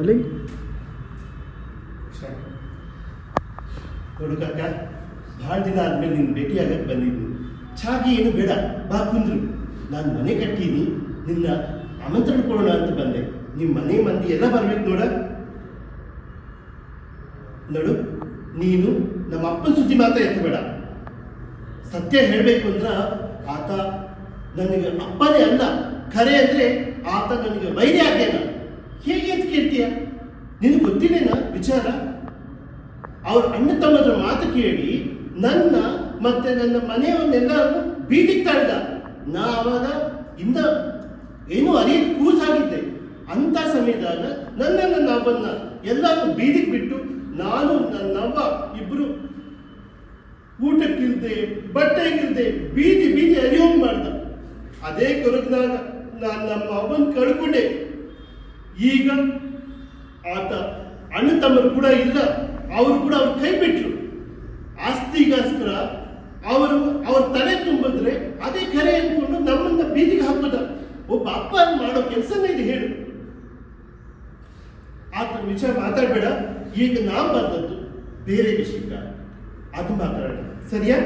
ಅಲ್ಲಿ ನೋಡು ಕಾಕ ಭಾಳ ದಿನ ಆದ್ಮೇಲೆ ನಿನ್ನ ಭೇಟಿಯಾಗಕ್ಕೆ ಬಂದಿದ್ದೀನಿ ಚಾಗಿ ಏನು ಬೇಡ ಬಾ ಕುಂದ್ರು ನಾನು ಮನೆ ಕಟ್ಟೀನಿ ನಿನ್ನ ಆಮಂತ್ರಣ ಕೊಡೋಣ ಅಂತ ಬಂದೆ ನಿಮ್ಮ ಮನೆ ಮಂದಿ ಎಲ್ಲ ಬರ್ಬೇಕು ನೋಡ ನೋಡು ನೀನು ನಮ್ಮ ಅಪ್ಪನ ಸುದ್ದಿ ಮಾತ್ರ ಎತ್ತಬೇಡ ಸತ್ಯ ಹೇಳಬೇಕು ಅಂದ್ರೆ ಆತ ನನಗೆ ಅಪ್ಪನೇ ಅಲ್ಲ ಕರೆ ಅಂದ್ರೆ ಆತ ನನಗೆ ವೈದ್ಯ ಆಗ್ಯಾನ ಕೇಳ್ತೀಯ ನಿನಗೆ ಗೊತ್ತಿಲ್ಲ ವಿಚಾರ? ಅವ್ರ ಅಣ್ಣ ತಮ್ಮದ ಮಾತು ಕೇಳಿ ನನ್ನ ಮತ್ತೆ ನನ್ನ ಮನೆಯವನ್ನೆಲ್ಲರನ್ನು ಬೀದಿಗೆ ತಳ್ದ ನಾ ಅವಾಗ ಇಂದ ಏನು ಅರಿಯ ಕೂಸಾಗಿದ್ದೆ. ಅಂತ ಸಮಯದಾಗ ನನ್ನ ನನ್ನ ಅವನ್ನ ಎಲ್ಲಾರು ಬೀದಿಗೆ ಬಿಟ್ಟು ನಾನು ನನ್ನ ಅವ್ವ ಇಬ್ರು ಊಟಕ್ಕಿಲ್ದೆ, ಬಟ್ಟೆಗಿಲ್ದೆ ಬೀದಿ ಬೀದಿ ಅರಿಯೋಂಗ್ ಮಾಡ್ದ. ಅದೇ ಕೊರಗ್ನಾಗ ನಾನು ನಮ್ಮ ಅವ್ವನ್ ಕಳ್ಕೊಂಡೆ. ಈಗ ಆತ ಅಣ್ಣ ತಮ್ಮರು ಕೂಡ ಇಲ್ಲ, ಅವರು ಕೂಡ ಅವ್ರು ಕೈ ಬಿಟ್ರು ಆಸ್ತಿಗೋಸ್ಕರ ಅವರು ಅವ್ರ ತಲೆ ತುಂಬಿದ್ರೆ ಅದೇ ಕರೆ ಅಂದ್ಕೊಂಡು ನಮ್ಮನ್ನ ಬೀದಿಗೆ ಹಾಕೋದ. ಒಬ್ಬ ಅಪ್ಪ ಮಾಡೋ ಕೆಲಸನೇ ಇದು ಹೇಳು. ಆತ ವಿಚಾರ ಮಾತಾಡಬೇಡ, ಈಗ ನಾವು ಬಂದದ್ದು ಬೇರೆ ವಿಷಯ ಅದು ಮಾತಾಡೋಣ ಸರಿಯಾ?